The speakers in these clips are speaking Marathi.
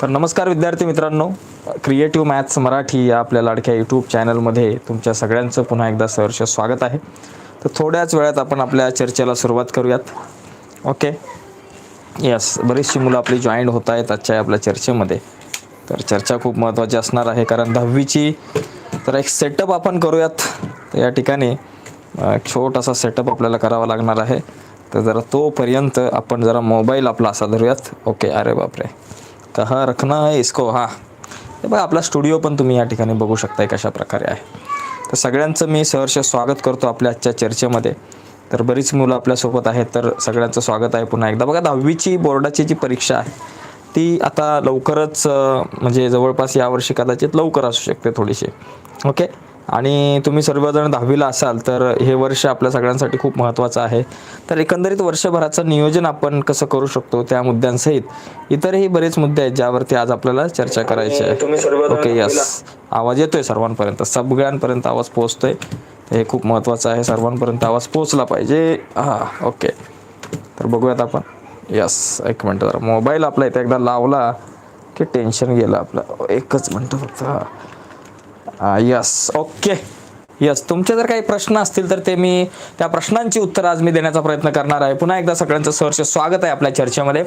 तर नमस्कार विद्यार्थी मित्रांनो. क्रिएटिव्ह मॅथ्स मराठी या आपल्या लाडक्या यूट्यूब चॅनलमध्ये तुमच्या सगळ्यांचं पुन्हा एकदा सहर्ष स्वागत आहे. तर थोड्याच वेळात आपण आपल्या चर्चेला सुरुवात करूयात. ओके यस बरीचशी मुलं आपली जॉईंट होत आहेत आजच्या आपल्या चर्चेमध्ये. तर चर्चा खूप महत्त्वाची असणार आहे कारण दहावीची तर एक सेटअप आपण करूयात. तर या ठिकाणी एक छोटासा सेटअप आपल्याला करावा लागणार आहे. तर जरा तोपर्यंत आपण जरा मोबाईल आपला असा धरूयात. ओके अरे बापरे. कहा रखना है इसको? हा. हे बघा आपला स्टुडिओ पण तुम्ही या ठिकाणी बघू शकताय कशा प्रकारे आहे. तर सगळ्यांचं मी सहर्ष स्वागत करतो आपल्या आजच्या चर्चेमध्ये. तर बरीच मुलं आपल्यासोबत आहेत तर सगळ्यांचं स्वागत आहे पुन्हा एकदा. बघा दहावीची बोर्डाची जी परीक्षा आहे ती आता लवकरच म्हणजे जवळपास यावर्षी कदाचित लवकर असू शकते थोडीशी. ओके? आणि तुम्ही सर्वजण दहावीला असाल तर हे वर्ष आपल्या सगळ्यांसाठी खूप महत्त्वाचं आहे. तर एकंदरीत वर्षभराचं नियोजन आपण कसं करू शकतो त्या मुद्द्यांसहित इतरही बरेच मुद्दे आहेत ज्यावरती आज आपल्याला चर्चा करायची आहे. ओके यस आवाज येतोय सर्वांपर्यंत? सगळ्यांपर्यंत आवाज पोहोचतोय. हे खूप महत्त्वाचं आहे. सर्वांपर्यंत आवाज पोहोचला पाहिजे. हां ओके. तर बघूयात आपण. यस एक मिनटं जरा. मोबाईल आपला इथे एकदा लावला की टेन्शन गेलं आपलं. एकच मिनटं फक्त. हां यस ओके यस तुमचे जर काही प्रश्न असतील तर ते मी त्या प्रश्नांची उत्तरं आज मी देण्याचा प्रयत्न करणार आहे. पुन्हा एकदा सगळ्यांचं सहर्ष स्वागत आहे आपल्या चर्चेमध्ये.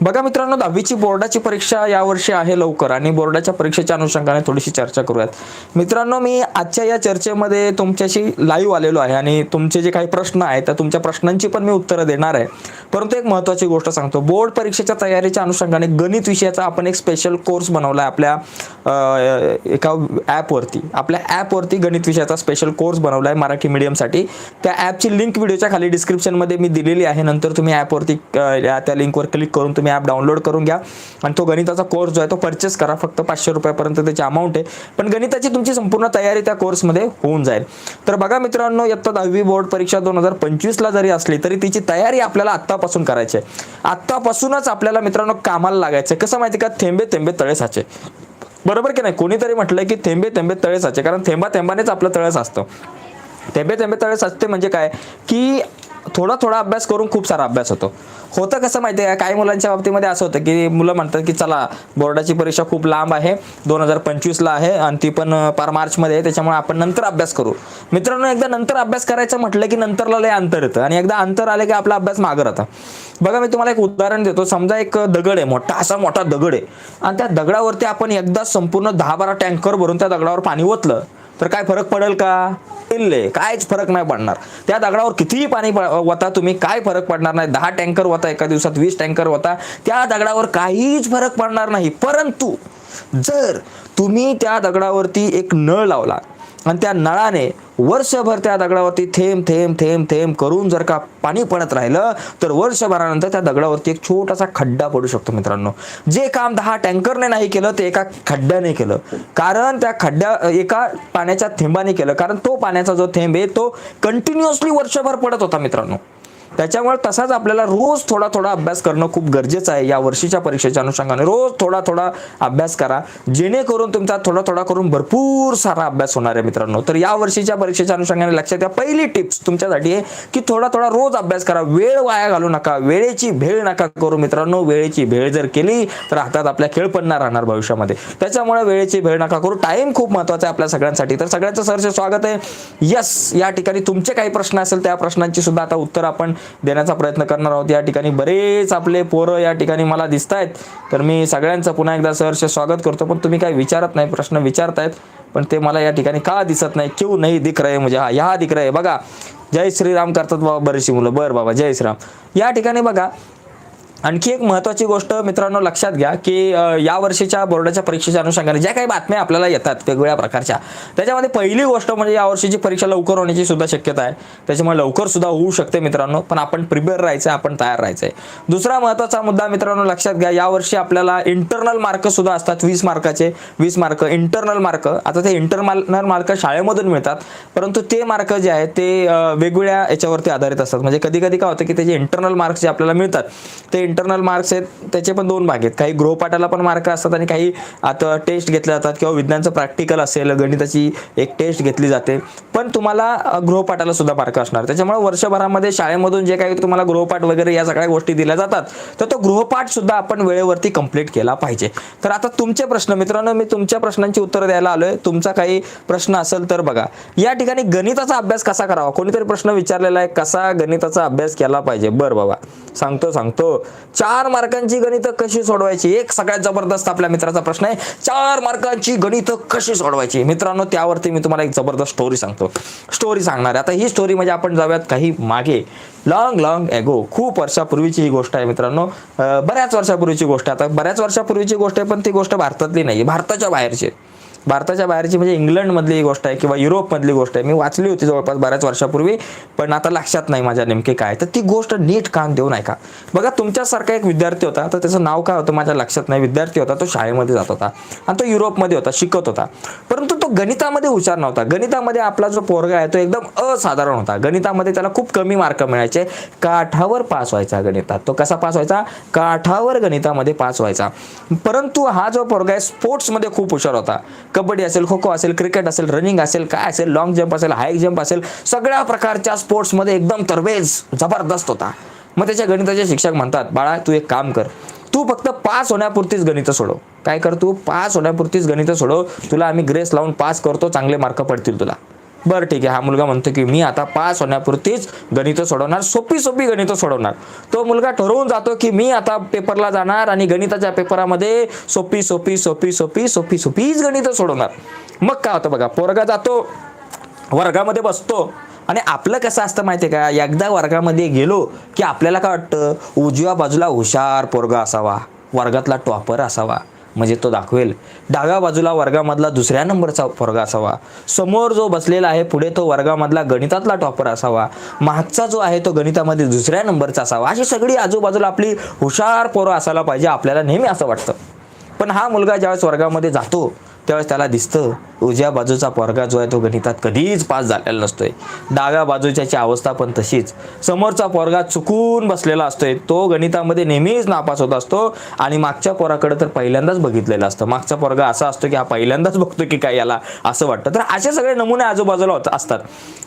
बघा मित्रांनो दहावीची बोर्डाची परीक्षा यावर्षी आहे लवकर आणि बोर्डाच्या परीक्षेच्या अनुषंगाने थोडीशी चर्चा करूयात. मित्रांनो मी आजच्या या चर्चेमध्ये तुमच्याशी लाईव्ह आलेलो आहे आणि तुमचे जे काही प्रश्न आहेत त्या तुमच्या प्रश्नांची पण मी उत्तरं देणार आहे. परंतु एक महत्त्वाची गोष्ट सांगतो. बोर्ड परीक्षेच्या तयारीच्या अनुषंगाने गणित विषयाचा आपण एक स्पेशल कोर्स बनवला आहे आपल्या एका ॲपवरती आपल्या ॲपवरती गणित विषयाचा स्पेशल कोर्स बनवला आहे मराठी मीडियमसाठी त्या ॲपची लिंक व्हिडिओच्या खाली डिस्क्रिप्शनमध्ये मी दिलेली आहे. नंतर तुम्ही ॲपवरती त्या लिंकवर क्लिक करून तुम्ही ॲप डाउनलोड करून घ्या. आणि तो गणिताचा कोर्स जो आहे तो परचेस करा. फक्त पाचशे रुपयापर्यंत त्याची अमाऊंट आहे. पण गणिताची तुमची संपूर्ण तयारी त्या कोर्समध्ये होऊन जाईल. तर बघा मित्रांनो इयत्ता दहावी बोर्ड परीक्षा दोन हजार पंचवीसला जरी असली तरी तिची तयारी आपल्याला आत्तापासून करायची आहे. आत्तापासूनच आपल्याला मित्रांनो कामाला लागायचं कसं माहिती का? थेंबे थेंबे तळे साचे. बरोबर की नाही? कोणीतरी म्हटलंय की थेंबे थेंबे तळे साचे कारण थेंबा थेंबानेच आपलं तळस असतं. थेंबे थेंबे तळे साचते म्हणजे काय? की थोडा थोडा अभ्यास करून खूप सारा अभ्यास होतो. होतं कसं माहिती आहे काही मुलांच्या बाबतीमध्ये असं होतं की मुलं म्हणतात की चला बोर्डाची परीक्षा खूप लांब आहे दोन हजार पंचवीसला आहे आणि ती पण पार मार्चमध्ये आहे त्याच्यामुळे आपण नंतर अभ्यास करू. मित्रांनो एकदा नंतर अभ्यास करायचं म्हटलं की नंतरला लय अंतर येतं आणि एकदा अंतर आलं की आपला अभ्यास मागं राहता. बघा मी तुम्हाला एक उदाहरण देतो. समजा एक दगड आहे मोठा असा मोठा दगड आहे. आणि त्या दगडावरती आपण एकदा संपूर्ण दहा बारा टँकर भरून त्या दगडावर पाणी ओतलं. तर काय फरक पडेल का? इल्ले कायच फरक नाही पडणार. त्या दगडावर कितीही पाणी प- वता तुम्ही काय फरक पडणार नाही. दहा टँकर वता एका दिवसात वीस टँकर वता. त्या दगडावर काहीच फरक पडणार नाही. परंतु जर तुम्ही त्या दगडावरती एक नळ लावला आणि त्या नळाने वर्षभर त्या दगडावरती थेंब थेंब थेंब थेंब करून जर का पाणी पडत राहिलं तर वर्षभरानंतर त्या दगडावरती एक छोटासा खड्डा पडू शकतो मित्रांनो. जे काम दहा टँकरने नाही केलं ते एका खड्ड्याने केलं. कारण त्या खड्ड्या एका पाण्याच्या थेंबाने केलं. कारण तो पाण्याचा जो थेंब आहे तो कंटिन्युअसली वर्षभर पडत होता मित्रांनो. त्याच्यामुळे तसाच आपल्याला रोज थोडा थोडा अभ्यास करणं खूप गरजेचं आहे या वर्षीच्या परीक्षेच्या अनुषंगाने. रोज थोडा थोडा अभ्यास करा. जेणेकरून तुमचा थोडा थोडा करून भरपूर सारा अभ्यास होणार आहे मित्रांनो. तर या वर्षीच्या परीक्षेच्या अनुषंगाने लक्षात घ्या. पहिली टिप्स तुमच्यासाठी आहे की थोडा थोडा रोज अभ्यास करा. वेळ वाया घालू नका. वेळेची भेळ नका करू मित्रांनो. वेळेची भेळ जर केली तर हातात आपल्या खेळ पण राहणार भविष्यामध्ये. त्याच्यामुळे वेळेची भेळ नका करू. टाइम खूप महत्त्वाचा आहे आपल्या सगळ्यांसाठी. तर सगळ्यांचं सरचे स्वागत आहे. यस या ठिकाणी तुमचे काही प्रश्न असेल त्या प्रश्नांची सुद्धा आता उत्तर आपण देण्याचा प्रयत्न करणार आहोत. या ठिकाणी बरेच आपले पोरं या ठिकाणी मला दिसत आहेत तर मी सगळ्यांचं पुन्हा एकदा सहर्ष स्वागत करतो. पण तुम्ही काही विचारत नाही प्रश्न विचारतायत. पण ते मला या ठिकाणी का दिसत नाही? क्यू नाही दिख रहे म्हणजे हा या दिख रहे. बघा जय श्रीराम करतात बाबा बरीचशी मुलं. बरं बाबा जय श्रीराम. या ठिकाणी बघा आणखी एक महत्त्वाची गोष्ट मित्रांनो लक्षात घ्या की या वर्षीच्या बोर्डाच्या परीक्षेच्या अनुषंगाने ज्या काही बातम्या आपल्याला येतात वेगवेगळ्या प्रकारच्या त्याच्यामध्ये पहिली गोष्ट म्हणजे या वर्षीची परीक्षा लवकर होण्याची सुद्धा शक्यता आहे. त्याच्यामुळे लवकर सुद्धा होऊ शकते मित्रांनो पण आपण प्रिपेअर राहायचं आहे आपण तयार राहायचं आहे दुसरा महत्त्वाचा मुद्दा मित्रांनो लक्षात घ्या या वर्षी आपल्याला इंटरनल मार्क सुद्धा असतात वीस मार्काचे वीस मार्क इंटरनल मार्क आता ते इंटरनल मार्क शाळेमधून मिळतात परंतु ते मार्क जे आहेत ते वेगवेगळ्या याच्यावरती आधारित असतात. म्हणजे कधी कधी काय होतं की त्याचे इंटरनल मार्क्स जे आपल्याला मिळतात ते इंटरनल मार्क्स आहेत त्याचे पण दोन भाग आहेत. काही गृहपाठाला पण मार्क असतात आणि काही आता टेस्ट घेतल्या जातात किंवा विज्ञानचं प्रॅक्टिकल असेल गणिताची एक टेस्ट घेतली जाते. पण तुम्हाला गृहपाठाला सुद्धा मार्क असणार. त्याच्यामुळे वर्षभरामध्ये शाळेमधून जे काही तुम्हाला गृहपाठ वगैरे या सगळ्या गोष्टी दिल्या जातात तर तो गृहपाठ सुद्धा आपण वेळेवरती कंप्लीट केला पाहिजे. तर आता तुमचे प्रश्न मित्रांनो मी तुमच्या प्रश्नांची उत्तरं द्यायला आलोय. तुमचा काही प्रश्न असेल तर बघा. या ठिकाणी गणिताचा अभ्यास कसा करावा? कोणीतरी प्रश्न विचारलेला आहे कसा गणिताचा अभ्यास केला पाहिजे? बर बाबा. सांगतो सांगतो. चार मार्कांची गणितं कशी सोडवायची? एक सगळ्यात जबरदस्त आपल्या मित्राचा प्रश्न आहे. चार मार्कांची गणितं कशी सोडवायची? मित्रांनो त्यावरती मी तुम्हाला एक जबरदस्त स्टोरी सांगतो. स्टोरी सांगणार आता ही स्टोरी म्हणजे आपण जाऊयात काही मागे. लॉंग लॉंग एगो खूप वर्षापूर्वीची ही गोष्ट आहे मित्रांनो. बऱ्याच वर्षापूर्वीची गोष्ट आहे. आता बऱ्याच वर्षापूर्वीची गोष्ट आहे पण ती गोष्ट भारतातली नाही भारताच्या बाहेरची आहे. भारताच्या बाहेरची म्हणजे इंग्लंडमधली ही गोष्ट आहे किंवा युरोपमधली गोष्ट आहे. मी वाचली होती जवळपास बऱ्याच वर्षापूर्वी पण आता लक्षात नाही माझ्या नेमके काय. तर ती गोष्ट नीट कान देऊन ऐका. बघा तुमच्यासारखा एक विद्यार्थी होता तर त्याचं नाव काय होतं माझ्या लक्षात नाही. विद्यार्थी होता तो शाळेमध्ये जात होता आणि तो युरोपमध्ये होता शिकत होता. परंतु तो गणितामध्ये हुशार नव्हता. गणितामध्ये आपला जो पोरगा आहे तो एकदम असाधारण होता. गणितामध्ये त्याला खूप कमी मार्क मिळायचे. काठावर पास व्हायचा गणितात. तो कसा पास व्हायचा? काठावर गणितामध्ये पास व्हायचा. परंतु हा जो पोरगा आहे स्पोर्ट्समध्ये खूप हुशार होता. कबड्डी असेल खो खो असेल क्रिकेट असेल रनिंग असेल काय असेल लॉंग जम्प असेल हाय जम्प असेल सगळ्या प्रकारच्या स्पोर्ट्समध्ये एकदम तरबेज जबरदस्त होता. मग त्याच्या गणिताचे शिक्षक म्हणतात बाळा तू एक काम कर. तू फक्त पास होण्यापुरतीच गणितं सोडव. काय कर तू? पास होण्यापुरतीच गणितं सोडव. तुला आम्ही ग्रेस लावून पास करतो चांगले मार्क पडतील तुला. बरं ठीक आहे. हा मुलगा म्हणतो की मी आता पास होण्यापुरतीच गणितं सोडवणार सोपी सोपी गणितं सोडवणार. तो मुलगा ठरवून जातो की मी आता पेपरला जाणार आणि गणिताच्या पेपरामध्ये सोपी सोपी सोपी सोपी सोपी सोपीच गणितं सोडवणार. मग काय होतं बघा पोरगा जातो वर्गामध्ये बसतो. आणि आपलं कसं असतं माहिती आहे का? एकदा वर्गामध्ये गेलो की आपल्याला काय वाटतं? उजव्या बाजूला हुशार पोरगा असावा. वर्गातला टॉपर असावा. म्हणजे तो दाखवेल. डाव्या बाजूला वर्गामधला दुसऱ्या नंबरचा पोरगा असावा. समोर जो बसलेला आहे पुढे तो वर्गामधला गणितातला टॉपर असावा. मागचा जो आहे तो गणितामध्ये दुसऱ्या नंबरचा असावा. अशी सगळी आजूबाजूला आपली हुशार पोरं असायला पाहिजे आपल्याला नेहमी असं वाटतं. पण हा मुलगा ज्यावेळेस वर्गामध्ये जातो त्यावेळेस त्याला दिसतं उजव्या बाजूचा पोरगा जो आहे तो गणितात कधीच पास झालेला नसतोय. डाव्या बाजूच्याची अवस्था पण तशीच. समोरचा पोरगा चुकून बसलेला असतोय. तो गणितामध्ये नेहमीच नापास होत असतो आणि मागच्या पोराकडे तर पहिल्यांदाच बघितलेलं असतं. मागचा पोरगा असा असतो की हा पहिल्यांदाच बघतो की काय याला असं वाटतं. तर असे सगळे नमुने आजूबाजूला होत असतात.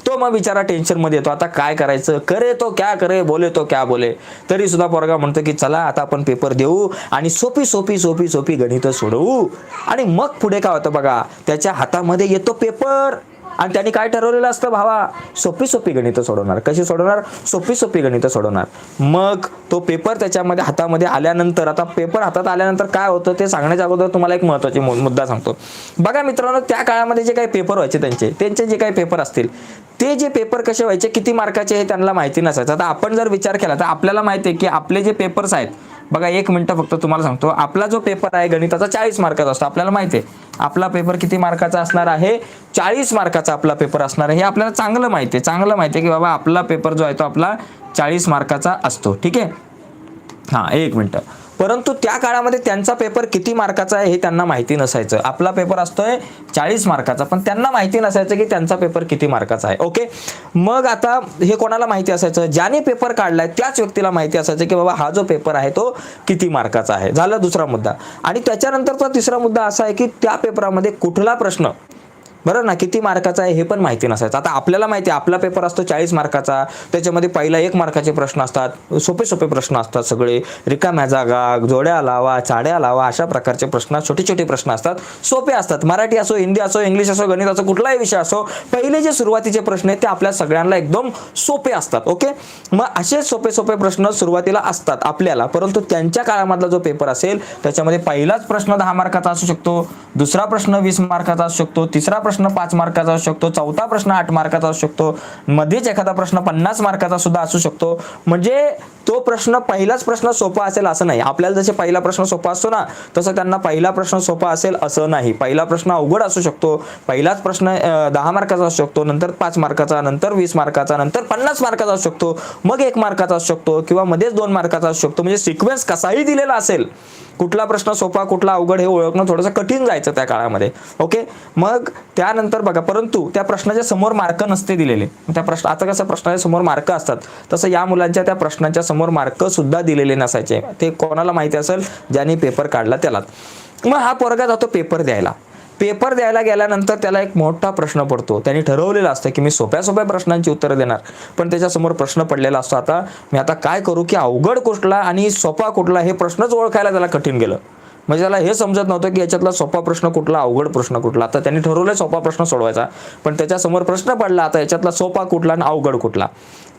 तो मग बिचारा टेन्शनमध्ये येतो. आता काय करायचं? करे तो क्या करे? बोले तो क्या बोले? तरी सुद्धा पोरगा म्हणतो की चला आता आपण पेपर देऊ आणि सोपी सोपी सोपी सोपी गणितं सोडवू. आणि मग पुढे काय होतं बघा? त्याच्या हातामध्ये येतो पेपर. आणि त्यांनी काय ठरवलेलं असतं भावा? सोपी सोपी गणितं सोडवणार. कशी सोडवणार? सोपी सोपी गणितं सोडवणार. मग तो पेपर त्याच्यामध्ये हातामध्ये आल्यानंतर आता पेपर हातात आल्यानंतर काय होतं ते सांगण्याच्या अगोदर तुम्हाला एक महत्त्वाची मुद्दा सांगतो. बघा मित्रांनो त्या काळामध्ये जे काही पेपर व्हायचे त्यांचे त्यांचे जे काही पेपर असतील ते जे पेपर कसे व्हायचे किती मार्काचे हे त्यांना माहिती नसायचं. आता आपण जर विचार केला तर आपल्याला माहिती आहे की आपले जे पेपर्स आहेत बघा एक मिनटं फक्त तुम्हाला सांगतो आपला जो पेपर आहे गणिताचा चाळीस मार्काचा असतो आपल्याला माहिती आहे. आपला पेपर किती मार्काचा असणार आहे? चाळीस मार्काचा आपला पेपर असणार आहे. हे आपल्याला चांगलं माहिती आहे. चांगलं माहिती आहे की बाबा आपला पेपर जो आहे तो आपला चाळीस मार्काचा असतो. ठीक आहे? हां एक मिनटं. परंतु त्या काळामध्ये त्यांचा पेपर किती मार्काचा आहे हे त्यांना माहिती नसायचं. आपला पेपर असतोय चाळीस मार्काचा पण त्यांना माहिती नसायचं की त्यांचा पेपर किती मार्काचा आहे. ओके मग आता हे कोणाला माहिती असायचं? ज्याने पेपर काढलाय त्याच व्यक्तीला माहिती असायचं की बाबा हा जो पेपर आहे तो किती मार्काचा आहे. झाला दुसरा मुद्दा. आणि त्याच्यानंतरचा तिसरा मुद्दा असा आहे की त्या पेपरामध्ये कुठला प्रश्न बरं ना? किती मार्काचा आहे हे पण माहिती नसायचं. आता आपल्याला माहिती आहे आपला पेपर असतो चाळीस मार्काचा. त्याच्यामध्ये पहिला एक मार्काचे प्रश्न असतात सोपे सोपे प्रश्न असतात सगळे. रिकाम्या जागा जोड्या लावा चाड्या लावा अशा प्रकारचे प्रश्न छोटे छोटे प्रश्न असतात. सोपे असतात. मराठी असो हिंदी असो इंग्लिश असो गणित असो कुठलाही विषय असो पहिले जे सुरुवातीचे प्रश्न आहेत ते आपल्या सगळ्यांना एकदम सोपे असतात ओके? मग असे सोपे सोपे प्रश्न सुरुवातीला असतात आपल्याला परंतु त्यांच्या काळामधला जो पेपर असेल त्याच्यामध्ये पहिलाच प्रश्न दहा मार्काचा असू शकतो दुसरा प्रश्न वीस मार्काचा असू शकतो तिसरा प्रश्न पाच मार्काचा असू शकतो चौथा प्रश्न आठ मार्काचा असू शकतो मध्येच एखादा प्रश्न पन्नास मार्काचा सुद्धा असू शकतो. म्हणजे तो प्रश्न पहिलाच प्रश्न सोपा असेल असं नाही. आपल्याला जसे पहिला प्रश्न सोपा असतो ना तसं त्यांना पहिला प्रश्न सोपा असेल असं नाही. पहिला प्रश्न अवघड असू शकतो पहिलाच प्रश्न दहा मार्काचा असू शकतो नंतर पाच मार्काचा नंतर वीस मार्काचा नंतर पन्नास मार्काचा असू शकतो मग एक मार्काचा असू शकतो किंवा मध्येच दोन मार्काचा असू शकतो. म्हणजे सिक्वेन्स कसाही दिलेला असेल कुठला प्रश्न सोपा कुठला अवघड हे ओळखणं थोडंसं कठीण जायचं त्या काळामध्ये. ओके? मग त्या त्यानंतर बघा परंतु त्या प्रश्नाच्या समोर मार्क नसते दिलेले. त्या प्रश्न आता कसं प्रश्नाच्या समोर मार्क असतात तसं या मुलांच्या त्या प्रश्नाच्या समोर मार्क सुद्धा दिलेले नसायचे. ते कोणाला माहिती असेल ज्याने पेपर काढला त्यालाच. मग हा पोरगा जातो पेपर द्यायला. पेपर द्यायला गेल्यानंतर त्याला एक मोठा प्रश्न पडतो. त्यांनी ठरवलेलं असतं की मी सोप्या सोप्या प्रश्नांची उत्तरं देणार. पण त्याच्यासमोर प्रश्न पडलेला असतो आता मी आता काय करू की अवघड कुठला आणि सोपा कुठला हे प्रश्नच ओळखायला त्याला कठीण गेलं. म्हणजे त्याला हे समजत नव्हतं की याच्यातला सोपा प्रश्न कुठला अवघड प्रश्न कुठला. आता त्यांनी ठरवलं सोपा प्रश्न सोडवायचा. पण त्याच्यासमोर प्रश्न पडला आता याच्यातला सोपा कुठला आणि अवघड कुठला?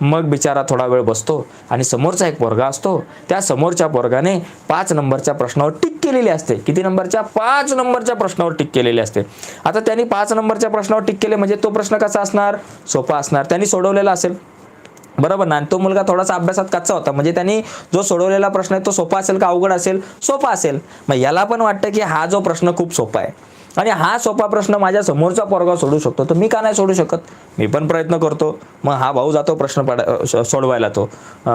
मग बिचारा थोडा वेळ बसतो आणि समोरचा एक पोरगा असतो. त्या समोरच्या पोरगाने पाच नंबरच्या प्रश्नावर टिक केलेली असते. किती नंबरच्या? पाच नंबरच्या प्रश्नावर टिक केलेली असते. आता त्यांनी पाच नंबरच्या प्रश्नावर टिक केले म्हणजे तो प्रश्न कसा असणार? सोपा असणार. त्यांनी सोडवलेला असेल. बरोबर ना? आणि तो मुलगा थोडासा अभ्यासात कच्चा होता. म्हणजे त्यांनी जो सोडवलेला प्रश्न आहे तो सोपा असेल का अवघड असेल? सोपा असेल. मग याला पण वाटतं की हा जो प्रश्न खूप सोपा आहे. आणि हा सोपा प्रश्न माझ्या समोरचा पोरगा सोडू शकतो. तर मी का नाही सोडू शकत? मी पण प्रयत्न करतो. मग हा भाऊ जातो प्रश्न पडा सोडवायला तो.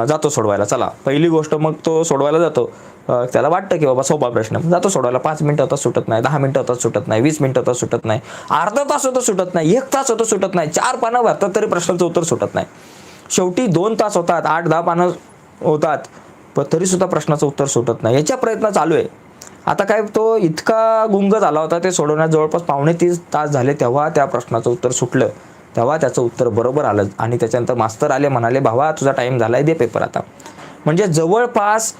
जातो सोडवायला. चला. पहिली गोष्ट मग तो सोडवायला जातो. त्याला वाटतं की बाबा सोपा प्रश्न. जातो सोडवायला. पाच मिनिटं होता सुटत नाही. दहा मिनिटं होता सुटत नाही. वीस मिनिटं होता सुटत नाही. अर्धा तास होतं सुटत नाही. एक तास होतं सुटत नाही. चार पानं भरतात तरी प्रश्नाचं उत्तर सुटत नाही. शेवटी दोन तास होतात आठ दहा पानं होतात पण तरी सुद्धा प्रश्नाचं उत्तर सुटत नाही. याच्या प्रयत्न चालू आहे. आता काय तो इतका गुंग झाला होता ते सोडवण्यात जवळपास पावणे तीस तास झाले तेव्हा त्या प्रश्नाचं उत्तर सुटलं. तेव्हा त्याचं उत्तर बरोबर आलं आणि त्याच्यानंतर मास्तर आले म्हणाले भावा तुझा टाईम झालाय दे पेपर आता. म्हणजे जवळपास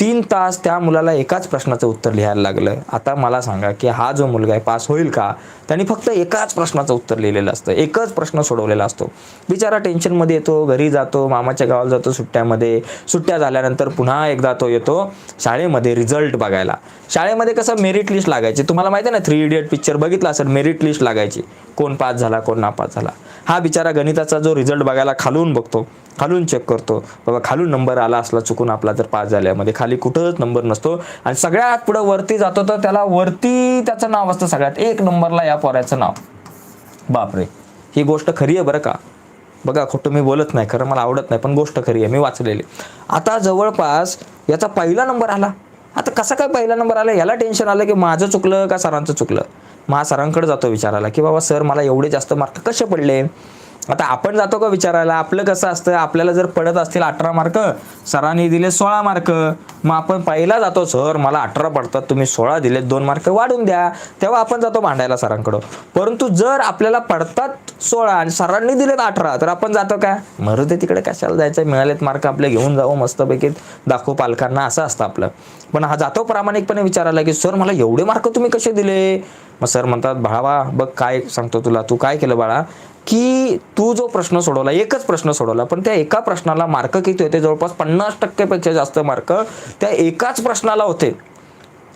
तीन तास त्या मुलाला एकाच प्रश्नाचं उत्तर लिहायला लागलं. आता मला सांगा की हा जो मुलगा आहे पास होईल का? त्यांनी फक्त एकाच प्रश्नाचं उत्तर लिहिलेलं असतं. एकच प्रश्न सोडवलेला असतो. बिचारा टेन्शनमध्ये येतो घरी जातो मामाच्या गावाला जातो सुट्ट्यामध्ये. सुट्ट्या झाल्यानंतर पुन्हा एकदा तो येतो शाळेमध्ये रिझल्ट बघायला. शाळेमध्ये कसं मेरिट लिस्ट लागायची? तुम्हाला माहिती आहे ना थ्री इडियट पिक्चर बघितला असेल मेरिट लिस्ट लागायची. कोण पास झाला कोण नापास झाला. हा बिचारा गणिताचा जो रिझल्ट बघायला खालून बघतो. खालून चेक करतो. बाबा खालून नंबर आला असला चुकून आपला जर पास झाल्यामध्ये खाली कुठंच नंबर नसतो. आणि सगळ्यात पुढं वरती जातो तर त्याला वरती त्याचं नाव असतं सगळ्यात. एक नंबरला या पोऱ्याचं नाव. बापरे. ही गोष्ट खरी आहे बरं का? बघा खोटं मी बोलत नाही. खरं मला आवडत नाही पण गोष्ट खरी आहे. मी वाचलेली. आता जवळपास याचा पहिला नंबर आला. आता कसा काय पहिला नंबर आला? याला टेन्शन आलं की माझं चुकलं का सरांचं चुकलं? महा सरांकडे जातो विचारायला की बाबा सर मला एवढे जास्त मार्क कसे पडले? आता आपण जातो का विचारायला? आपलं कसं असतं? आपल्याला जर पडत असतील अठरा मार्क सरांनी दिले सोळा मार्क मग आपण पहिला जातो सर मला अठरा पडतात तुम्ही सोळा दिले दोन मार्क वाढून द्या. तेव्हा आपण जातो भांडायला सरांकडं. परंतु जर आपल्याला पडतात सोळा आणि सरांनी दिलेत अठरा तर आपण जातो काय मरू दे तिकडे कशाला जायचं मिळालेत मार्क आपले घेऊन जाऊ मस्तपैकी दाखवू पालकांना असं असतं आपलं. पण हा जातो प्रामाणिकपणे विचारायला की सर मला एवढे मार्क तुम्ही कसे दिले? मग सर म्हणतात भावा बघ काय सांगतो तुला तू काय केलं बाळा? की तू जो प्रश्न सोडवला एकच प्रश्न सोडवला पण त्या एका प्रश्नाला मार्क किती होते? जवळपास पन्नास टक्केपेक्षा जास्त मार्क त्या एकाच प्रश्नाला होते.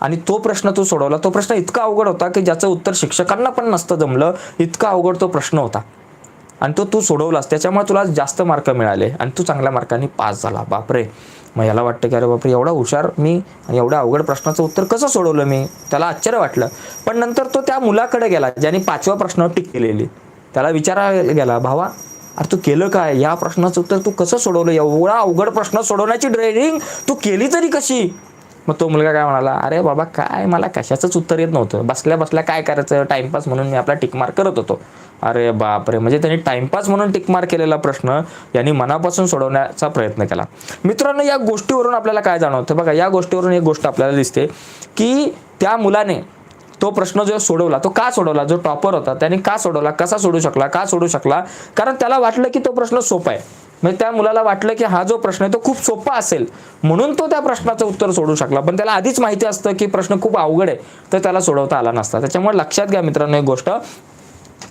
आणि तो प्रश्न तू सोडवला तो प्रश्न इतका अवघड होता की ज्याचं उत्तर शिक्षकांना पण नसतं जमलं इतका अवघड तो प्रश्न होता. आणि तो तू सोडवलास त्याच्यामुळे तुला जास्त मार्क मिळाले आणि तू चांगल्या मार्काने पास झाला. बापरे! मग याला वाटतं की अरे बापरे एवढा हुशार मी आणि एवढ्या अवघड प्रश्नाचं उत्तर कसं सोडवलं मी? त्याला आश्चर्य वाटलं. पण नंतर तो त्या मुलाकडे गेला ज्याने पाचव्या प्रश्नावर टिक केलेली. त्याला विचारायला गेला भावा अरे तू केलं काय? या प्रश्नाचं उत्तर तू कसं सोडवलं? एवढा अवघड प्रश्न सोडवण्याची ट्रेनिंग तू केली तरी कशी? मग तो मुलगा काय म्हणाला अरे बाबा काय? मला कशाचंच उत्तर येत नव्हतं. बसल्या बसल्या काय करायचं? टाईमपास म्हणून मी आपला टिकमार्क करत होतो. अरे बापरे म्हणजे त्यांनी टाईमपास म्हणून टिकमार्क केलेला प्रश्न यांनी मनापासून सोडवण्याचा प्रयत्न केला. मित्रांनो या गोष्टीवरून आपल्याला काय जाणवतं? बघा या गोष्टीवरून एक गोष्ट आपल्याला दिसते की त्या मुलाने तो प्रश्न जो सोडवला तो का सोडवला? जो टॉपर होता त्याने का सोडवला? कसा सोडू शकला? का सोडू शकला? कारण त्याला वाटलं की तो प्रश्न सोपा आहे. म्हणजे त्या मुलाला वाटलं की हा जो प्रश्न आहे तो खूप सोपा असेल. म्हणून तो त्या प्रश्नाचं उत्तर सोडू शकला. पण त्याला आधीच माहिती असतं की प्रश्न खूप अवघड आहे तर त्याला सोडवता आला नसता. त्याच्यामुळे लक्षात घ्या मित्रांनो एक गोष्ट.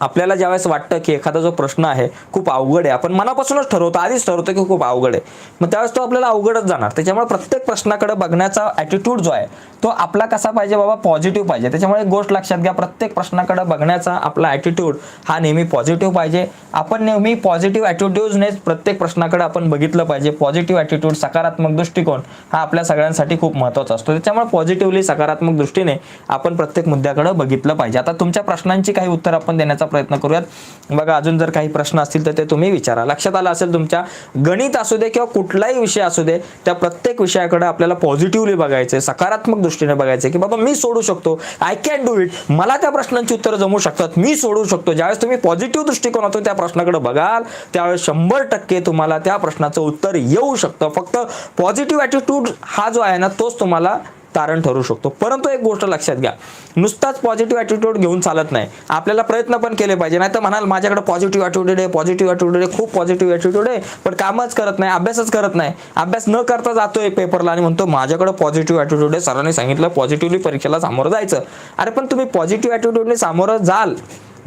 आपल्याला ज्यावेळेस वाटतं की एखादा जो प्रश्न आहे खूप अवघड आहे आपण मनापासूनच ठरवतो आधीच ठरवतो की खूप अवघड आहे. मग त्यावेळेस तो आपल्याला अवघडच जाणार. त्याच्यामुळे प्रत्येक प्रश्नाकडे बघण्याचा ॲटिट्यूड जो आहे तो आपला कसा पाहिजे बाबा? पॉझिटिव्ह पाहिजे. त्याच्यामुळे एक गोष्ट लक्षात घ्या प्रत्येक प्रश्नाकडे बघण्याचा आपला ॲटिट्यूड हा नेहमी पॉझिटिव्ह पाहिजे. आपण नेहमी पॉझिटिव्ह ॲटिट्यूडनेच प्रत्येक प्रश्नाकडे आपण बघितलं पाहिजे. पॉझिटिव्ह ॲटिट्यूड सकारात्मक दृष्टिकोन हा आपल्या सगळ्यांसाठी खूप महत्त्वाचा असतो. त्याच्यामुळे पॉझिटिव्हली सकारात्मक दृष्टीने आपण प्रत्येक मुद्द्याकडे बघितलं पाहिजे. आता तुमच्या प्रश्नांची काही उत्तर आपण देण्याचा करण्याचा प्रयत्न करूयात. बघा अजून जर काही प्रश्न असतील तर ते तुम्ही विचारा. लक्षात आलं असेल तुमच्या गणित असू दे किंवा कुठलाही विषय असू दे त्या प्रत्येक विषयाकडे आपल्याला पॉझिटिव्हली बघायचं सकारात्मक दृष्टीने बघायचं की बाबा मी सोडू शकतो. आय कॅन डू इट मला त्या प्रश्नांची उत्तरं जमू शकतात. मी सोडू शकतो. ज्यावेळेस तुम्ही पॉझिटिव्ह दृष्टिकोनातून त्या प्रश्नाकडे बघाल त्यावेळेस शंभर टक्के तुम्हाला त्या प्रश्नाचं उत्तर येऊ शकतं. फक्त पॉझिटिव्ह ॲटिट्यूड हा जो आहे ना तोच तुम्हाला तारण ठरू शकतो. परंतु एक गोष्ट लक्षात घ्या. नुसताच पॉझिटिव्ह ॲटिट्यूड घेऊन चालत नाही. आपल्याला प्रयत्न पण केले पाहिजे. नाही तर म्हणाल माझ्याकडे पॉझिटिव्ह ॲटिट्यूड आहे पॉझिटिव्ह ॲटिट्यूड आहे खूप पॉझिटिव्ह ॲटिट्यूड आहे पण कामच करत नाही अभ्यासच करत नाही. अभ्यास न करता जातोय पेपरला आणि म्हणतो माझ्याकडे पॉझिटिव्ह ॲटिट्यूड आहे सरांनी सांगितलं पॉझिटिव्हली परीक्षेला सामोरं जायचं. अरे पण तुम्ही पॉझिटिव्ह ॲटिट्यूडने सामोरं जाल.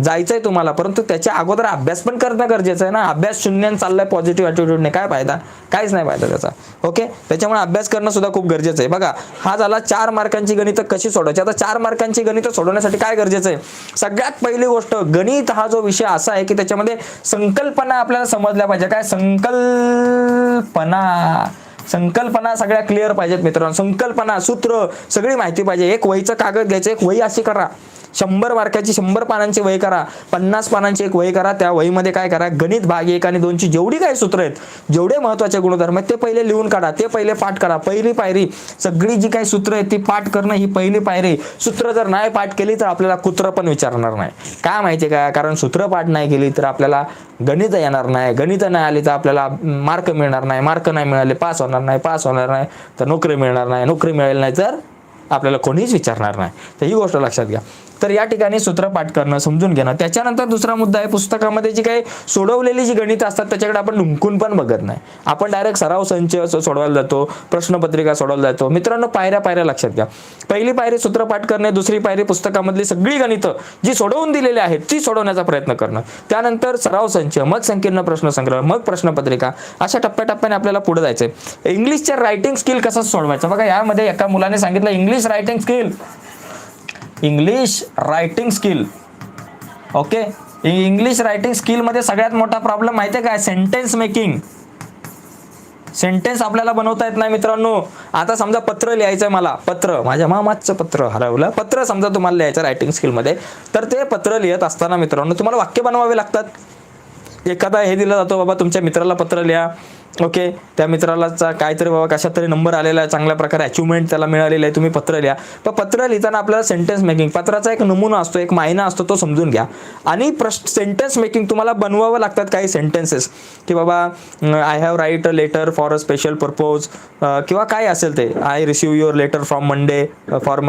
जायचंय तुम्हाला परंतु त्याच्या अगोदर अभ्यास पण करणं गरजेचं आहे ना. अभ्यास शून्य चाललाय पॉझिटिव्ह ॲटिट्यूडने काय फायदा? काहीच नाही फायदा त्याचा. ओके त्याच्यामुळे अभ्यास करणं सुद्धा खूप गरजेचं आहे. बघा हा झाला चार मार्कांची गणितं कशी सोडवायची? आता चार मार्कांची गणितं सोडवण्यासाठी काय गरजेचं आहे? सगळ्यात पहिली गोष्ट गणित हा जो विषय असा आहे की त्याच्यामध्ये संकल्पना आपल्याला समजल्या पाहिजे. काय? संकल्पना. संकल्पना सगळ्या क्लिअर पाहिजेत मित्रांनो. संकल्पना सूत्र सगळी माहिती पाहिजे. एक वहीचं कागद घ्यायचं एक वही अशी करा. शंभर मार्काची शंभर पानांची वही करा पन्नास पानांची एक वही करा त्या वहीमध्ये काय करा गणित भाग एक आणि दोनची जेवढी काही सूत्र आहेत जेवढे महत्त्वाचे गुणधर्म आहेत ते पहिले लिहून काढा ते पहिले पाठ करा पहिली पायरी सगळी जी काही सूत्र आहेत ती पाठ करणं ही पहिली पायरी. सूत्र जर नाही पाठ केली तर आपल्याला कुत्र पण विचारणार नाही. काय माहिती का? कारण सूत्र पाठ नाही केली तर आपल्याला गणित येणार नाही. गणित नाही आली तर आपल्याला मार्क मिळणार नाही. मार्क नाही मिळाले पास होणार नाही पास होणार नाही तर नोकरी मिळणार नाही. नोकरी मिळेल नाही तर आपल्याला कोणीच विचारणार नाही. तर ही गोष्ट लक्षात घ्या. तर या ठिकाणी सूत्र पाठ करणं समजून घेणं. त्याच्यानंतर दुसरा मुद्दा आहे पुस्तकामध्ये जी काही सोडवलेली जी गणित असतात त्याच्याकडे आपण लुंकून पण बघत नाही. आपण डायरेक्ट सराव संच असं सोडवायला जातो प्रश्नपत्रिका सोडवायला जातो. मित्रांनो पायऱ्या पायऱ्या लक्षात घ्या. पहिली पायरी सूत्र पाठ करणे दुसरी पायरी पुस्तकामधली सगळी गणितं जी सोडवून दिलेली आहेत ती सोडवण्याचा प्रयत्न करणं. त्यानंतर सराव संच मग संकीर्ण प्रश्न संग्रह मग प्रश्नपत्रिका. अशा टप्प्याटप्प्याने आपल्याला पुढे जायचंय. इंग्लिशच्या रायटिंग स्किल कसं सोडवायचं? बघा यामध्ये एका मुलाने सांगितलं English writing skill English writing skill okay English writing स्किलमध्ये सगळ्यात मोठा प्रॉब्लेम माहिती आहे काय सेंटेन्स मेकिंग सेंटेन्स आपल्याला बनवता येत नाही मित्रांनो. आता समजा पत्र लिहायचं आहे मला. पत्र. माझ्या मामाचं पत्र हरवलं. पत्र समजा तुम्हाला लिहायचं रायटिंग स्किलमध्ये तर ते पत्र लिहित असताना मित्रांनो तुम्हाला वाक्य बनवावे लागतात. एखादा हे दिलं जातो बाबा तुमच्या मित्राला पत्र लिहा. ओके त्या मित्रालाचा काहीतरी बाबा कशा तरी नंबर आलेला आहे चांगल्या प्रकारे अचिव्हमेंट त्याला मिळालेलं आहे तुम्ही पत्र लिहा. पण पत्र लिहिताना आपल्याला सेंटेन्स मेकिंग पत्राचा एक नमुना असतो एक मायना असतो तो समजून घ्या. आणि प्रश्न सेंटेन्स मेकिंग तुम्हाला बनवावं लागतात काही सेंटेन्सेस की बाबा I have write a letter for a special purpose किंवा काय असेल ते. I receive your letter from Monday for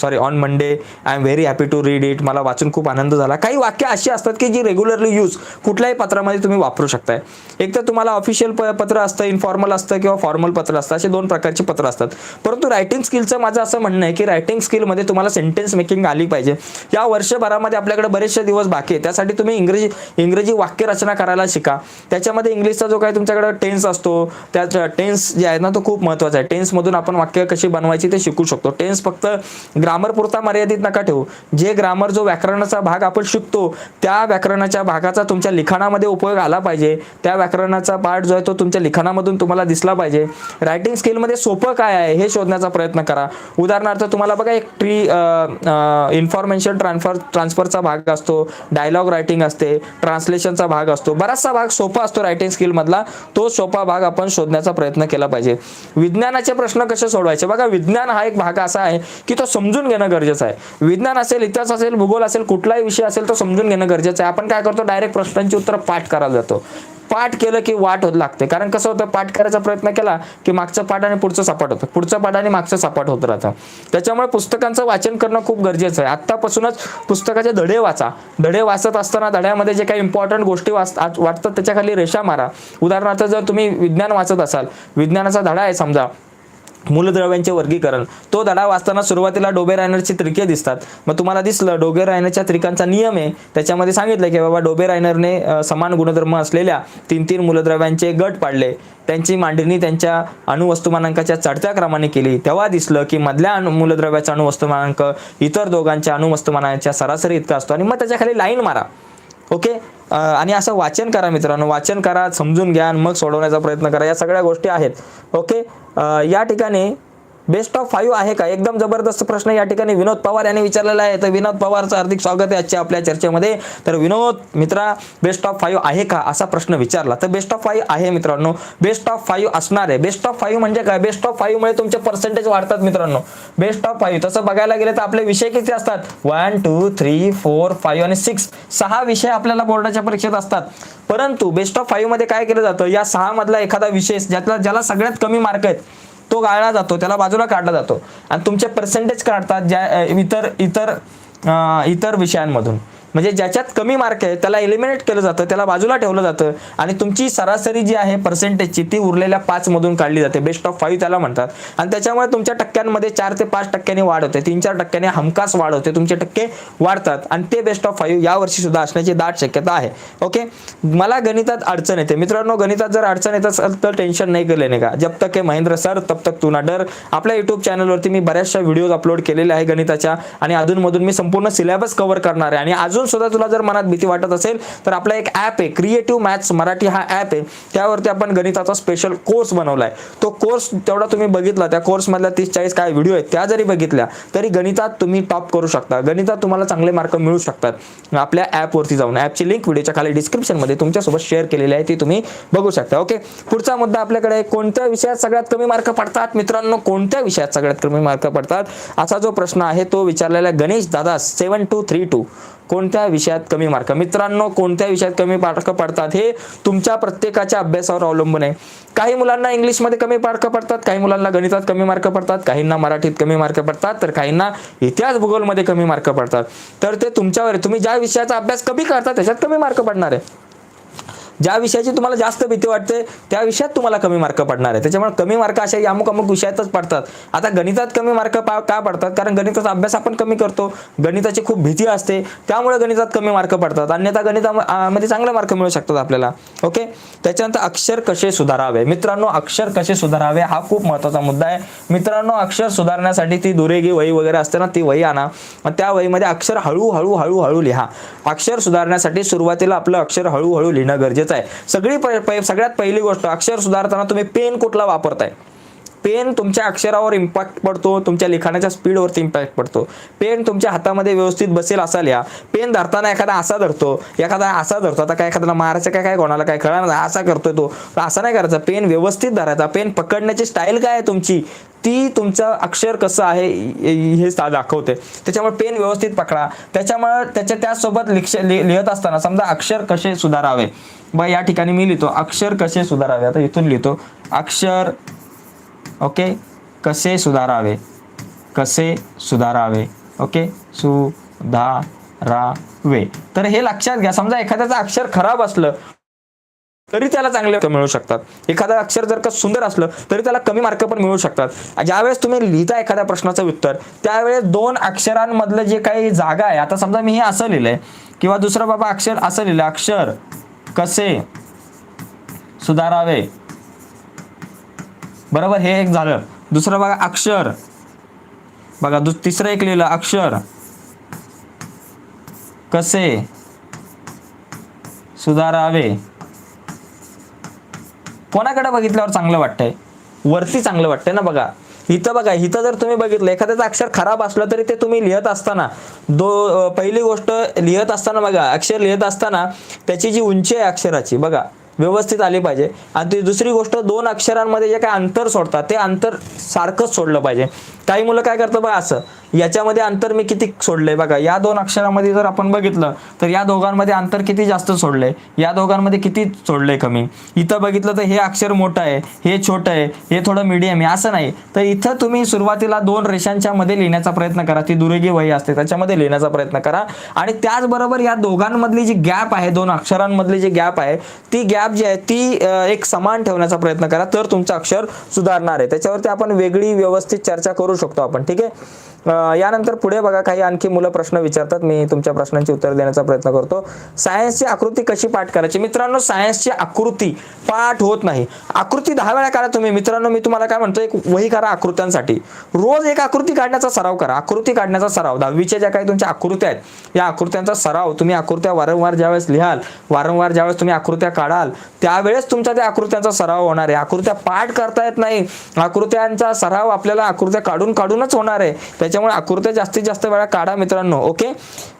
sorry on Monday I am very happy to read it मला वाचून खूप आनंद झाला. काही वाक्य अशी असतात की जी रेग्युलरली यूज कुठल्याही पत्रामध्ये तुम्ही वापरू शकताय. एक तर तुम्हाला ऑफिशियल पत्र असतं इन्फॉर्मल असतं किंवा फॉर्मल पत्र असतं असे दोन प्रकारचे पत्र असतात. परंतु रायटिंग स्किलचं माझं असं म्हणणं आहे की रायटिंग स्किलमध्ये तुम्हाला सेंटेन्स मेकिंग आली पाहिजे. या वर्षभरामध्ये आपल्याकडे बरेचसे दिवस बाकी आहे त्यासाठी तुम्ही इंग्रजी इंग्रजी वाक्यरचना करायला शिका. त्याच्यामध्ये इंग्लिशचा जो काही तुमच्याकडे टेन्स असतो त्या टेन्स जे आहे ना तो खूप महत्त्वाचा आहे. टेन्समधून आपण वाक्य कशी बनवायची ते शिकू शकतो. टेन्स फक्त ग्रामर पुरता मर्यादित नका ठेवू. जे ग्रामर जो व्याकरणाचा भाग आपण शिकतो त्या व्याकरणाच्या भागाचा तुमच्या लिखाणामध्ये उपयोग आला पाहिजे. त्या व्याकरणाचा पार्ट जो आहे तो तुमच्या लिखाणामधून तुम्हाला दिसला पाहिजे. रायटिंग स्किलमध्ये सोपं काय आहे हे शोधण्याचा प्रयत्न करा. उदाहरणार्थ तुम्हाला बघा एक ट्री इन्फॉर्मेशन ट्रान्सफर ट्रान्सफरचा भाग असतो. डायलॉग रायटिंग असते. ट्रान्सलेशनचा भाग असतो. बराचसा भाग सोपा असतो रायटिंग स्किलमधला तो सोपा भाग आपण शोधण्याचा प्रयत्न केला पाहिजे. विज्ञानाचे प्रश्न कसे सोडवायचे? बघा विज्ञान हा एक भाग असा आहे की तो समजून घेणं गरजेचं आहे. विज्ञान असेल इतिहास असेल भूगोल असेल कुठलाही विषय असेल तो समजून घेणं गरजेचं आहे. आपण काय करतो? डायरेक्ट प्रश्नांची उत्तर पाठ करायला जातो. पाठ केलं की वाट होत लागते. कारण कसं होतं पाठ करायचा प्रयत्न केला की मागचं पाठ आणि पुढचं सपाट होतं. पुढचं पाठ आणि मागचं सपाट होत राहतं. त्याच्यामुळे पुस्तकांचं वाचन करणं खूप गरजेचं आहे. आत्तापासूनच पुस्तकाचे धडे वाचा. धडे वाचत असताना धड्यामध्ये जे काही इम्पॉर्टंट गोष्टी वाच वाटतात त्याच्याखाली रेषा मारा. उदाहरणार्थ जर तुम्ही विज्ञान वाचत असाल विज्ञानाचा धडा आहे समजा. मूलद्रव्यांचे वर्गीकरण. तो धडा वाचताना सुरुवातीला डोबे रायनरची त्रिके दिसतात. मग तुम्हाला दिसलं डोबे रायनरच्या त्रिकांचा नियम आहे. त्याच्यामध्ये सांगितलं की बाबा डोबे रायनरने समान गुणधर्म असलेल्या तीन तीन मूलद्रव्यांचे गट पाडले. त्यांची मांडणी त्यांच्या अणुवस्तुमानांकाच्या चढत्या क्रमाने केली. तेव्हा दिसलं की मधल्या अणु मूलद्रव्याचा अणुवस्तुमानांक इतर दोघांच्या अणुवस्तुमानांच्या सरासरी इतका असतो. आणि मग त्याच्याखाली लाईन मारा. ओके? आणि असं वाचन करा मित्रांनो वाचन करा समजून घ्या मग सोडवण्याचा प्रयत्न करा. या सगळ्या गोष्टी आहेत. ओके या ठिकाणी बेस्ट ऑफ फाईव्ह आहे का? एकदम जबरदस्त प्रश्न या ठिकाणी विनोद पवार यांनी विचारलेला आहे. तर विनोद पवारचं हार्दिक स्वागत आहे आजच्या आपल्या चर्चेमध्ये. तर विनोद मित्रा बेस्ट ऑफ फाईव्ह आहे का? असा प्रश्न विचारला. तर बेस्ट ऑफ फाईव्ह आहे मित्रांनो. बेस्ट ऑफ फाईव्ह असणार आहे. बेस्ट ऑफ फाईव्ह म्हणजे काय? बेस्ट ऑफ फाईव्ह मुळे तुमचे पर्सेंटेज वाढतात मित्रांनो. बेस्ट ऑफ फाईव्ह तसं बघायला गेलं तर आपले विषय किती असतात? One two three four five आणि सिक्स सहा विषय आपल्याला बोर्डाच्या परीक्षेत असतात. परंतु बेस्ट ऑफ फाईव्हमध्ये काय केलं जातं? या सहा मधला एखादा विषय ज्यातला ज्याला सगळ्यात कमी मार्क आहेत. तो गाळला जातो त्याला बाजूला काढला जातो. आणि तुमचे पर्सेंटेज काढतात ज्या इतर इतर इतर विषयांमधून. म्हणजे ज्याच्यात कमी मार्क आहे त्याला एलिमिनेट केलं जातं त्याला बाजूला ठेवलं जातं आणि तुमची सरासरी जी आहे पर्सेंटेजची ती उरलेल्या पाच मधून काढली जाते. बेस्ट ऑफ फाईव्ह त्याला म्हणतात. आणि त्याच्यामुळे तुमच्या टक्क्यांमध्ये चार ते पाच टक्क्यांनी वाढ होते. तीन चार टक्क्याने हमखास वाढ होते. तुमचे टक्के वाढतात. आणि ते बेस्ट ऑफ फाईव्ह यावर्षी सुद्धा असण्याची दाट शक्यता आहे. ओके मला गणितात अडचण येते. मित्रांनो गणितात जर अडचण येत असेल तर टेन्शन नाही केले नाही का जब तक हे महेंद्र सर तब तक तू ना डर. आपल्या युट्यूब चॅनलवरती मी बऱ्याचशा व्हिडिओज अपलोड केलेले आहे गणिताच्या. आणि अधूनमधून मी संपूर्ण सिलेबस कव्हर करणार आहे. आणि अजून सुद्धा तुला जर मनात भीती वाटत असेल तर आपला एक ॲप आहे क्रिएटिव्ह मॅथ्स मराठी हा ॲप आहे. त्यावरती आपण गणिताचा स्पेशल कोर्स बनवला आहे तो कोर्स तेवढा तुम्ही बघितला त्या कोर्समधल्या तीस चाळीस काय व्हिडिओ आहेत त्या जरी बघितल्या तरी गणितात तुम्ही टॉप करू शकता. गणितात तुम्हाला चांगले मार्क मिळू शकतात. आपल्या ॲपवरती जाऊन. ॲपची लिंक व्हिडिओच्या खाली डिस्क्रिप्शनमध्ये तुमच्यासोबत शेअर केलेली आहे ती तुम्ही बघू शकता. ओके पुढचा मुद्दा आपल्याकडे कोणत्या विषयात सगळ्यात कमी मार्क पडतात? मित्रांनो कोणत्या विषयात सगळ्यात कमी मार्क पडतात? असा जो प्रश्न आहे तो विचारलेला गणेश दादा सेवन टू थ्री टू कोणत्या विषयात कमी मार्क मित्रांनो कोणत्या विषयात कमी मार्क पडतात हे तुमच्या प्रत्येकाच्या अभ्यासावर अवलंबून आहे. काही मुलांना इंग्लिशमध्ये कमी मार्क पडतात काही मुलांना गणितात कमी मार्क पडतात काहींना मराठीत कमी मार्क पडतात तर काहींना इतिहास भूगोलमध्ये कमी मार्क पडतात. तर ते तुमच्यावर तुम्ही ज्या विषयाचा अभ्यास कमी करता त्याच्यात कमी मार्क पडणार आहे. ज्या विषयाची तुम्हाला जास्त भीती वाटते त्या विषयात तुम्हाला कमी मार्क पडणार आहे. त्याच्यामुळे कमी मार्क अशा अमुक अमुक विषयातच पडतात. आता गणितात कमी मार्क पा का पडतात? कारण गणिताचा अभ्यास आपण कमी करतो. गणिताची खूप भीती असते. त्यामुळे गणितात कमी मार्क पडतात. अन्यथा गणितामध्ये चांगले मार्क मिळू शकतात आपल्याला. ओके त्याच्यानंतर अक्षर कसे सुधारावे? मित्रांनो अक्षर कसे सुधारावे? हा खूप महत्त्वाचा मुद्दा आहे. मित्रांनो अक्षर सुधारण्यासाठी ती दुरेगी वही वगैरे असते ना ती वही आणा. मग त्या वहीमध्ये अक्षर हळूहळू हळूहळू लिहा. अक्षर सुधारण्यासाठी सुरुवातीला आपलं अक्षर हळूहळू लिहिणं गरजेचं आहे. सगळी सगळ्यात पहिली गोष्ट अक्षर सुधारताना तुम्ही पेन कुठला वापरताय? पेन तुमच्या अक्षरावर इम्पॅक्ट पडतो तुमच्या लिखाणाच्या स्पीडवरती इम्पॅक्ट पडतो. पेन तुमच्या हातामध्ये व्यवस्थित बसेल असा लिहा पेन धरताना एखादा असा धरतो एखादा असा धरतो. आता काय एखाद्याला मारायचं काय काय कोणाला काय कळणार नाही, असा करतोय तो. असा असं नाही करायचा पेन व्यवस्थित धरायचा. पेन पकडण्याची स्टाईल काय आहे तुमची? ती तुमचं अक्षर कसं आहे हे दाखवते. त्याच्यामुळे पेन व्यवस्थित पकडा. त्याच्यामुळे त्याच्या त्यासोबत लिक्ष लिहत लिहित असताना समजा अक्षर कसे सुधारावे? ब या ठिकाणी मी लिहितो अक्षर कसे सुधारावे? आता इथून लिहितो अक्षर ओके कसे सुधारावे? कसे सुधारावे? ओके सुधारावे. तर हे लक्षात घ्या समजा एखाद्याचं अक्षर खराब असलं तरी त्याला चांगले मार्क मिळू शकतात. एखादं अक्षर जर का सुंदर असलं तरी त्याला कमी मार्क पण मिळू शकतात. ज्यावेळेस तुम्ही लिहिता एखाद्या प्रश्नाचं उत्तर त्यावेळेस दोन अक्षरांमधलं जे काही जागा आहे आता समजा मी हे असं लिहिलंय किंवा दुसरं बाबा अक्षर असं लिहिलं अक्षर. कसे? सुधारावे. बरोबर? हे एक झालं. दुसरं बघा अक्षर. बघा दु तिसरं एक लिहिलं अक्षर. कसे? सुधारावे. कोणाकडे बघितल्यावर चांगलं वाटतंय? वरती चांगलं वाटतंय ना बघा. इथं बघा इथं जर तुम्ही बघितलं एखाद्याचं अक्षर खराब असलं तरी ते तुम्ही लिहित असताना दो पहिली गोष्ट लिहित असताना बघा अक्षर लिहित असताना त्याची जी उंची आहे अक्षराची बघा व्यवस्थित आली पाहिजे. आणि ती दुसरी गोष्ट दोन अक्षरांमध्ये जे काय अंतर सोडतात ते अंतर सारखंच सोडलं पाहिजे. काही मुलं काय करतात बघा असं याच्यामध्ये अंतर मी किती सोडलंय? बघा या दोन अक्षरामध्ये जर आपण बघितलं तर या दोघांमध्ये अंतर किती जास्त सोडलंय? या दोघांमध्ये किती सोडलंय कमी? इथं बघितलं तर हे अक्षर मोठं आहे हे छोटं आहे हे थोडं मीडियम आहे असं नाही. तर इथं तुम्ही सुरुवातीला दोन रेषांच्या मध्ये लिहिण्याचा प्रयत्न करा. ती दुरेगी वही असते त्याच्यामध्ये लिहिण्याचा प्रयत्न करा. आणि त्याचबरोबर या दोघांमधली जी गॅप आहे दोन अक्षरांमधली जी गॅप आहे ती गॅप जी आहे ती एक समान ठेवण्याचा प्रयत्न करा तर तुमचं अक्षर सुधारणार आहे. त्याच्यावरती आपण वेगळी व्यवस्थित चर्चा करू शकतो आपण ठीक आहे? यानंतर पुढे बघा काही आणखी मुलं प्रश्न विचारतात. मी तुमच्या प्रश्नांची उत्तर देण्याचा प्रयत्न करतो. सायन्सची आकृती कशी पाठ करायची? मित्रांनो सायन्सची आकृती पाठ होत नाही. आकृती दहा वेळा काढा तुम्ही. मित्रांनो मी तुम्हाला काय म्हणतो एक वही करा आकृत्यांसाठी. रोज एक आकृती काढण्याचा सराव करा. आकृती काढण्याचा सराव. दहावीच्या ज्या काही तुमच्या आकृत्या आहेत या आकृत्यांचा सराव तुम्ही आकृत्या वारंवार ज्यावेळेस लिहाल वारंवार ज्यावेळेस तुम्ही आकृत्या काढाल त्यावेळेस तुमच्या त्या आकृत्यांचा सराव होणार आहे. आकृत्या पाठ करता येत नाही. आकृत्यांचा सराव आपल्याला आकृत्या काढून काढूनच होणार आहे. त्याच्यामुळे आकृत्या जास्तीत जास्त वेळा काढा मित्रांनो ओके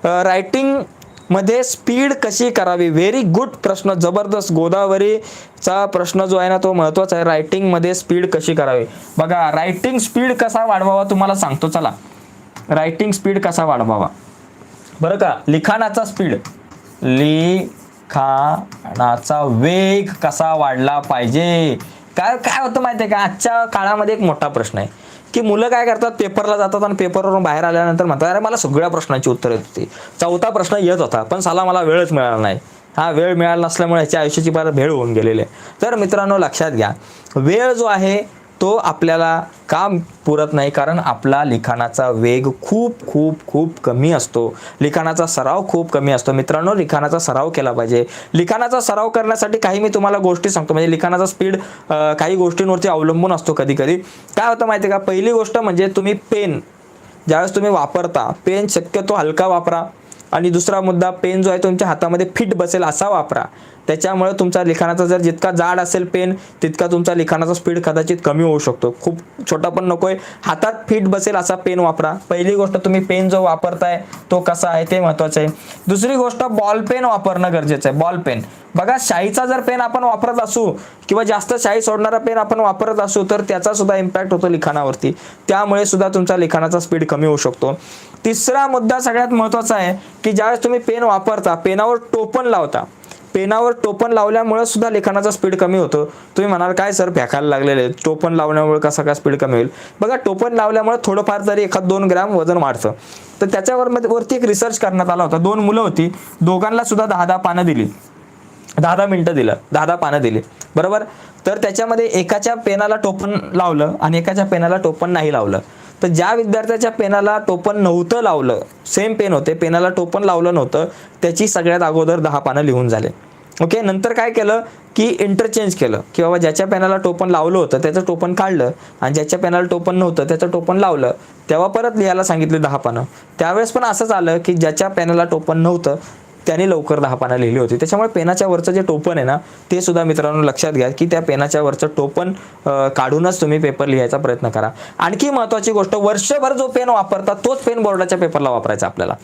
रायटिंगमध्ये स्पीड कशी करावी? व्हेरी गुड प्रश्न जबरदस्त. गोदावरीचा प्रश्न जो आहे ना तो महत्त्वाचा आहे. रायटिंगमध्ये स्पीड कशी करावी? बघा रायटिंग स्पीड कसा वाढवावा तुम्हाला सांगतो चला. रायटिंग स्पीड कसा वाढवावा? बरं का? लिखाणाचा स्पीड लिखाणाचा वेग कसा वाढला पाहिजे? काय काय होतं माहिती आहे का? आजच्या काळामध्ये एक मोठा प्रश्न आहे. की मुलं काय करतात पेपरला जातात आणि पेपरवरून बाहेर आल्यानंतर म्हणतात अरे मला सगळ्या प्रश्नांची उत्तर येत होती. चौथा प्रश्न येत होता पण साला मला वेळच मिळाला नाही. हा वेळ मिळाला नसल्यामुळे याच्या आयुष्याची फार भेळ होऊन गेलेली आहे. तर मित्रांनो लक्षात घ्या. वेळ जो आहे तो आपल्याला का पुरत नाही कारण आपला लिखाणाचा वेग खूप खूप खूप कमी असतो. लिखाणाचा सराव खूप कमी असतो. मित्रांनो लिखाणाचा सराव केला पाहिजे. लिखाणाचा सराव करण्यासाठी काही मी तुम्हाला गोष्टी सांगतो. म्हणजे लिखाणाचा स्पीड काही गोष्टींवरती अवलंबून असतो कधी कधी काय होतं माहिती आहे का? पहिली गोष्ट म्हणजे तुम्ही पेन. ज्यावेळेस तुम्ही वापरता पेन शक्यतो हलका वापरा. आणि दुसरा मुद्दा पेन जो आहे तुमच्या हातामध्ये फिट बसेल असा वापरा. त्याच्यामुळे तुमचा लिखाणाचा जर जितका जाड असेल पेन तितका तुमचा लिखाणाचा स्पीड कदाचित कमी होऊ शकतो. खूप छोटा पण नकोय. हातात फिट बसेल असा पेन वापरा. पहिली गोष्ट तुम्ही पेन जो वापरताय तो कसा आहे ते महत्वाचं आहे. दुसरी गोष्ट बॉल पेन वापरणं गरजेचं आहे. Ball pen. बघा शाईचा जर पेन आपण वापरत असू किंवा जास्त शाई सोडणारा पेन आपण वापरत असू तर त्याचा सुद्धा इम्पॅक्ट होतो लिखाणावरती. त्यामुळे सुद्धा तुमचा लिखाणाचा स्पीड कमी होऊ शकतो. तिसरा मुद्दा सगळ्यात महत्त्वाचा आहे की ज्यावेळेस तुम्ही पेन वापरता पेनावर टोपण लावता. पेनावर टोपण लावल्यामुळे सुद्धा लिखाणाचा स्पीड कमी होतो. तुम्ही म्हणाल काय सर फेकायला लागलेले? टोपण लावल्यामुळे कसा काय स्पीड कमी होईल? बघा टोपण लावल्यामुळे थोडंफार तरी एखाद दोन ग्रॅम वजन वाढतं तर त्याच्यावर मध्ये- वरती एक रिसर्च करण्यात आला होता. दोन मुलं होती. दोघांना सुद्धा दहा दहा पानं दिली. दहा दहा मिनटं दिलं. दहा दहा पानं दिली. बरोबर? तर त्याच्यामध्ये एकाच्या पेनाला टोपण लावलं आणि एकाच्या पेनाला टोपण नाही लावलं. तर ज्या विद्यार्थ्याच्या पेनाला टोपण नव्हतं लावलं सेम पेन होते पेनाला टोपण लावलं नव्हतं त्याची सगळ्यात अगोदर दहा पानं लिहून झाले. ओके नंतर काय केलं की इंटरचेंज केलं की बाबा ज्याच्या पेनाला टोपण लावलं होतं त्याचं टोपण काढलं आणि ज्याच्या पेनाला टोपण नव्हतं त्याचं टोपण लावलं तेव्हा परत लिहायला सांगितले दहा पानं. त्यावेळेस पण असंच आलं की ज्याच्या पेनाला टोपण नव्हतं त्याने लवकर दहा पानं लिहिली होती. त्याच्यामुळे पेनाच्या वरचं जे टोपण आहे ना ते सुद्धा मित्रांनो लक्षात घ्या की त्या पेनाच्या वरचं टोपण काढूनच तुम्ही पेपर लिहायचा प्रयत्न करा. आणखी महत्त्वाची गोष्ट वर्षभर जो पेन वापरता तोच पेन बोर्डाच्या पेपरला वापरायचा आपल्याला.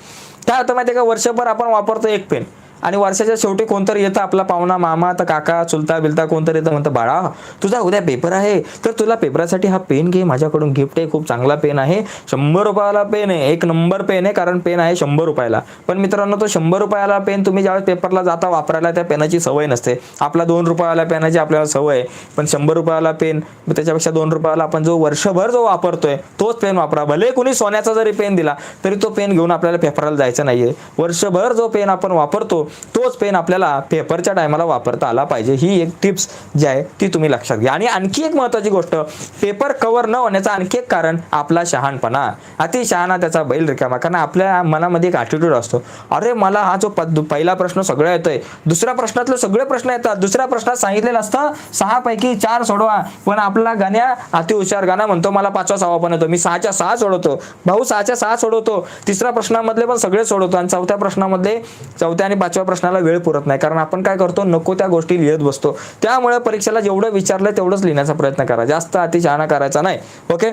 काय होतं माहिती आहे का? वर्षभर आपण वापरतो एक पेन. आणि वर्षाच्या शेवटी कोणतरी येतं आपला पाहुणा मामा तर काका चुलता बिलता कोणतरी येतं म्हणतं बाळा तुझा उद्या पेपर आहे तर तुला पेपरासाठी हा पेन घे माझ्याकडून गिफ्ट आहे खूप चांगला पेन आहे शंभर रुपयाला पेन आहे एक नंबर पेन आहे कारण पेन आहे शंभर रुपयाला. पण मित्रांनो तो शंभर रुपयाला पेन तुम्ही ज्यावेळेस पेपरला जाता वापरायला त्या पेनाची सवय नसते. आपला दोन रुपयाला पेनाची आपल्याला सवय आहे. पण शंभर रुपयाला पेन त्याच्यापेक्षा दोन रुपयाला आपण जो वर्षभर जो वापरतोय तोच पेन वापरा. भले कुणी सोन्याचा जरी पेन दिला तरी तो पेन घेऊन आपल्याला पेपराला जायचं नाहीये. वर्षभर जो पेन आपण वापरतो तोच पेन आपल्याला पेपरच्या टायमाला वापरता आला पाहिजे. ही एक टिप्स जी आहे ती तुम्ही लक्षात घ्या. आणि आणखी एक महत्वाची गोष्ट पेपर कव्हर न होण्याचं आणखी एक कारण आपला शहाणपणा. अति शहाणा त्याचा बैल रिकामा कारण आपल्या मनामध्ये एक ॲटिट्यूड असतो. अरे मला हा जो पद- पहिला प्रश्न सगळं येतोय दुसऱ्या प्रश्नातले सगळे प्रश्न येतात दुसऱ्या प्रश्नात सांगितलेलं असतं सहा पैकी चार सोडवा. पण आपला गाण्या अति हुशार गाणा म्हणतो मला पाचवा सहावा पण येतो. मी सहाच्या सहा सोडवतो. भाऊ सहाच्या सहा सोडवतो. तिसऱ्या प्रश्नामधले पण सगळे सोडवतो. आणि चौथ्या प्रश्नामध्ये चौथ्या आणि पाचव्या प्रश्नाला वेळ पुरत नाही. कारण आपण काय करतो? नको त्या गोष्टी लिहित बसतो. त्यामुळे परीक्षेला जेवढं विचारलं तेवढंच लिहिण्याचा प्रयत्न करा. जास्त अतिशहाणा करायचा नाही. ओके?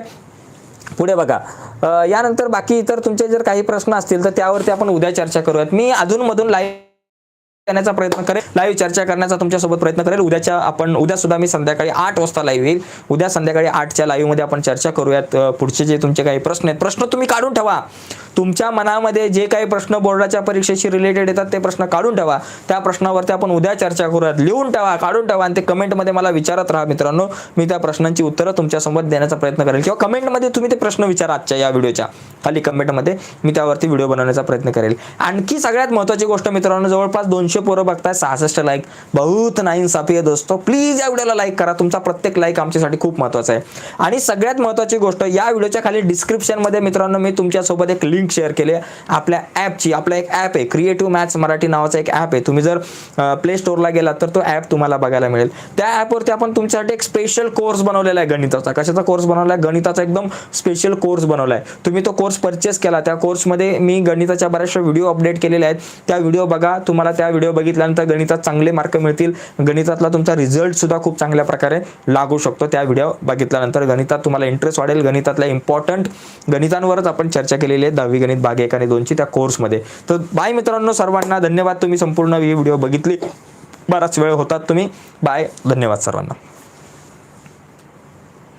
पुढे बघा. यानंतर बाकी इतर तुमचे जर काही प्रश्न असतील तर त्यावरती आपण उद्या चर्चा करूयात. मी अधूनमधून लाईव्ह करण्याचा प्रयत्न करेल. लाईव्ह चर्चा करण्याचा तुमच्यासोबत प्रयत्न करेल. उद्याच्या आपण उद्या सुद्धा मी संध्याकाळी आठ वाजता लाईव्ह येईल. उद्या संध्याकाळी आठच्या लाईव्हमध्ये आपण चर्चा करूयात. पुढचे जे तुमचे काही प्रश्न आहेत प्रश्न तुम्ही काढून ठेवा. तुमच्या मनामध्ये जे काही प्रश्न बोर्डाच्या परीक्षेशी रिलेटेड येतात ते प्रश्न काढून ठेवा. त्या प्रश्नावरती आपण उद्या चर्चा करूयात. लिहून ठेवा काढून ठेवा आणि ते कमेंटमध्ये मला विचारत राहा मित्रांनो. मी त्या प्रश्नांची उत्तरं तुमच्यासोबत देण्याचा प्रयत्न करेल किंवा कमेंटमध्ये तुम्ही ते प्रश्न विचारा आजच्या या व्हिडिओच्या. खाली कमेंटमध्ये मी त्यावरती व्हिडिओ बनवण्याचा प्रयत्न करेल. आणखी सगळ्यात महत्त्वाची गोष्ट मित्रांनो जवळपास दोनशे पोरं बघताय सहासष्ट लाईक बहुत नाईन साफी दोस्तो. प्लीज या व्हिडिओला लाईक करा. तुमचा प्रत्येक लाईक आमच्यासाठी खूप महत्त्वाचा आहे. आणि सगळ्यात महत्त्वाची गोष्ट या व्हिडिओच्या खाली डिस्क्रिप्शनमध्ये मित्रांनो मी तुमच्यासोबत एक लिंक शेअर केली आहे. आपल्या ॲपची आपला एक ॲप आहे क्रिएटिव्ह मॅथ्स मराठी नावाचा एक ॲप आहे. तुम्ही जर प्ले स्टोअरला गेलात तर तो ॲप तुम्हाला बघायला मिळेल. त्या ॲपवरती आपण तुमच्यासाठी एक स्पेशल कोर्स बनवलेला आहे गणिताचा. कशाचा कोर्स बनवला आहे? गणिताचा एकदम स्पेशल कोर्स बनवला आहे तुम्ही तो कोर्स परचेस केला. त्या कोर्समध्ये मी गणिताच्या बऱ्याचशा व्हिडिओ अपडेट केलेले आहेत. त्या व्हिडिओ बघा. तुम्हाला त्या व्हिडिओ बघितल्यानंतर गणितात चांगले मार्क मिळतील. गणितातला तुमचा रिझल्ट सुद्धा खूप चांगल्या प्रकारे लागू शकतो त्या व्हिडिओ बघितल्यानंतर. गणितात तुम्हाला इंटरेस्ट वाढेल. गणितातल्या इम्पॉर्टंट गणितांवरच आपण चर्चा केलेली आहे. दहावी गणित भाग एक आणि दोनची त्या कोर्समध्ये तर बाय मित्रांनो सर्वांना धन्यवाद. तुम्ही संपूर्ण ही व्हिडिओ बघितली. बराच वेळ होतात तुम्ही. बाय धन्यवाद सर्वांना.